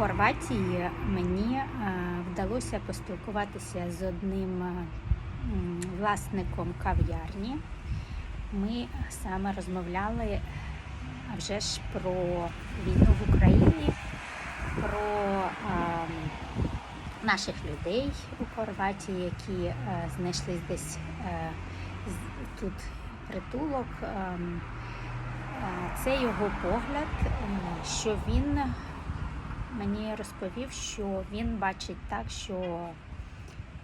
Хорватії мені е, вдалося поспілкуватися з одним е, власником кав'ярні. Ми саме розмовляли вже ж про війну в Україні, про ем, наших людей у Хорватії, які е, знайшли десь е, тут притулок. Ем, е, Це його погляд, що він мені розповів, що він бачить так, що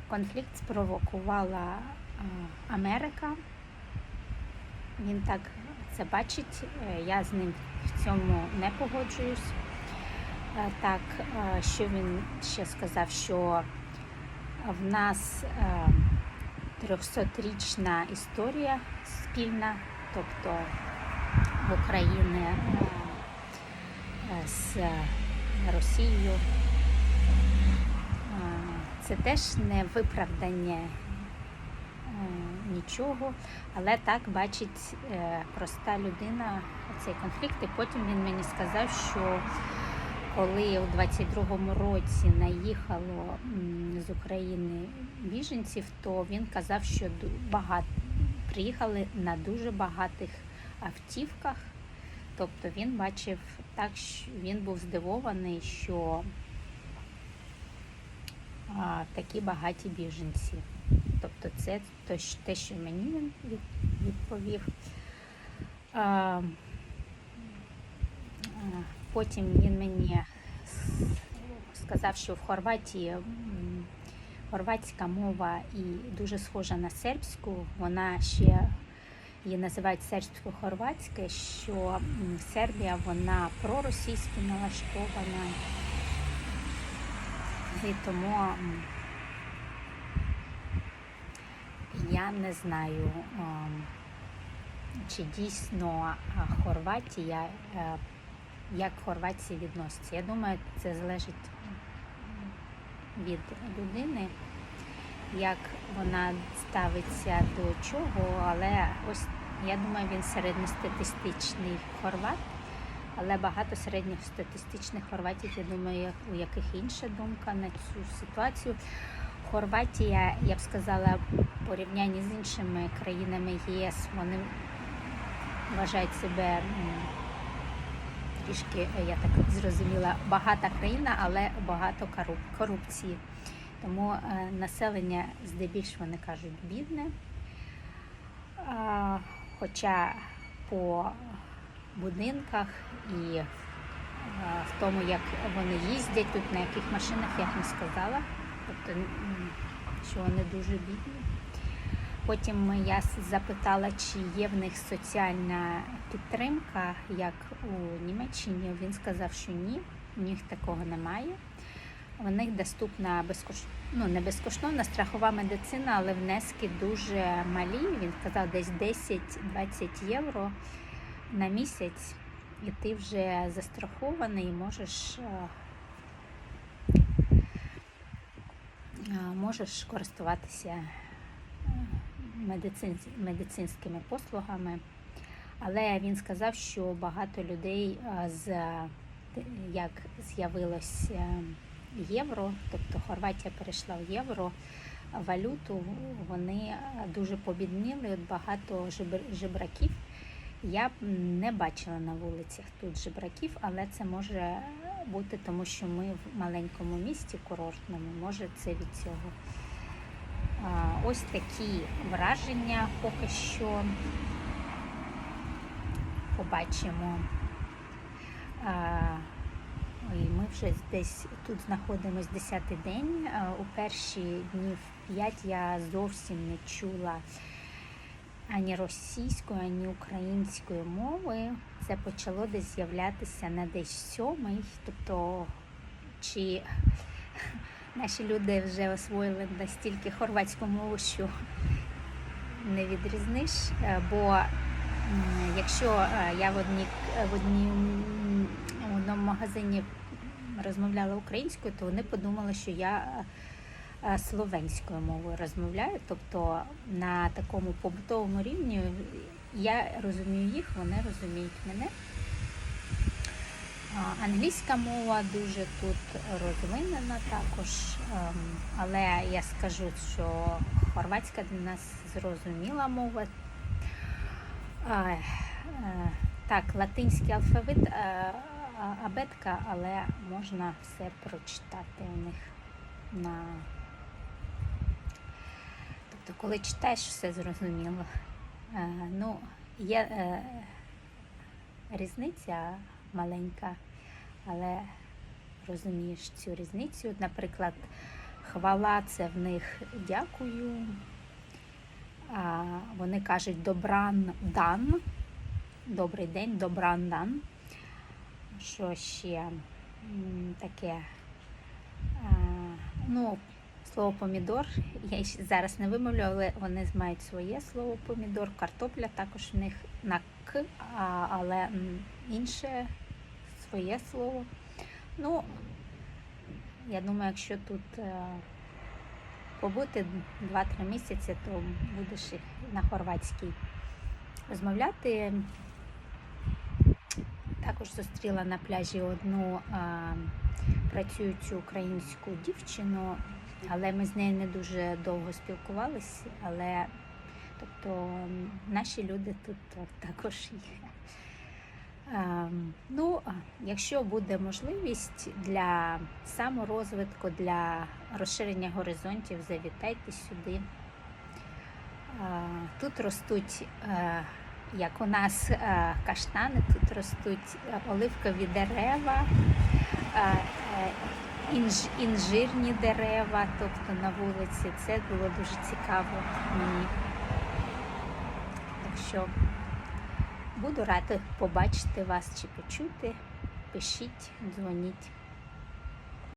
конфлікт спровокувала е, Америка. Він так це бачить. Е, Я з ним в цьому не погоджуюсь. Е, Так, що він ще сказав, що в нас е, 300-річна історія спільна, тобто в Україні з Росією. Е, Це теж не виправдання е, нічого, але так бачить е, проста людина цей конфлікт. І потім він мені сказав, що коли у 22-му році наїхало з України біженців, то він казав, що багато приїхали на дуже багатих автівках. Тобто він бачив так, що він був здивований, що а, такі багаті біженці. Тобто це те, що мені він відповів. А, потім він мені сказав, що в Хорватії хорватська мова і дуже схожа на сербську. Вона ще її називають сербсько-хорватське, що Сербія вона проросійськи налаштована. І тому я не знаю, чи дійсно Хорватія, е, як хорватці відносяться. Я думаю, це залежить від людини, як вона ставиться до чого, але ось я думаю, він середньостатистичний хорват, але багато середньостатистичних хорватів, я думаю, у яких інша думка на цю ситуацію. Хорватія, я б сказала, в порівнянні з іншими країнами ЄС, вони вважають себе трішки, я так зрозуміла, багата країна, але багато корупції. Тому е, населення здебільш вони кажуть бідне. Хоча по будинках і е, в тому, як вони їздять тут, на яких машинах, я їм сказала, тобто, що вони дуже бідні. Потім я запитала, чи є в них соціальна підтримка, як у Німеччині. Він сказав, що ні, у них такого немає. У них доступна безкоштовна, ну не безкоштовна страхова медицина, але внески дуже малі. Він сказав, десь 10-20 євро на місяць, і ти вже застрахований і можеш, е, е, можеш користуватися е, медицин, медицинськими послугами. Але він сказав, що багато людей з як з'явилось євро, тобто Хорватія перейшла в євро валюту, вони дуже побідніли, от багато жебраків. Я не бачила на вулицях тут жебраків, але це може бути, тому що ми в маленькому місті курортному, може це від цього. Ось такі враження поки що побачимо. І ми вже десь тут знаходимось 10-й день. У перші днів 5 я зовсім не чула ані російської, ані української мови. Це почало десь з'являтися на десь сьомий. Тобто, чи наші люди вже освоїли настільки хорватську мову, що не відрізниш. Е, Бо якщо е, я в одній в одній в одному магазині розмовляла українською, то вони подумали, що я е, словенською мовою розмовляю. Тобто на такому побутовому рівні я розумію їх, вони розуміють мене. Англійська мова дуже тут розвинена також, ем, але я скажу, що хорватська для нас зрозуміла мова. Е, Так, латинський алфавит е, абетка, але можна все прочитати у них на. Тобто, коли читаєш, все зрозуміло. Е, Ну, є е, різниця маленька, але розумієш цю різницю. Наприклад, хвала це в них дякую. Вони кажуть добран дан. Добрий день, добран дан. Що ще таке? Ну, слово помідор. Я зараз не вимовлю, але вони мають своє слово помідор. Картопля також в них на К, але інше своє слово. Ну, я думаю, якщо тут е, побути 2-3 місяці, то будеш на хорватській розмовляти. Також зустріла на пляжі одну а, працюючу українську дівчину, але ми з нею не дуже довго спілкувалися. Але тобто наші люди тут також є. Ем, Ну, а, якщо буде можливість для саморозвитку, для розширення горизонтів, завітайте сюди. А, Тут ростуть, е, як у нас е, каштани, тут ростуть е, оливкові дерева, е, інж- інжирні дерева, тобто на вулиці. Це було дуже цікаво мені. Так що Буду рада побачити вас чи почути. Пишіть, дзвоніть.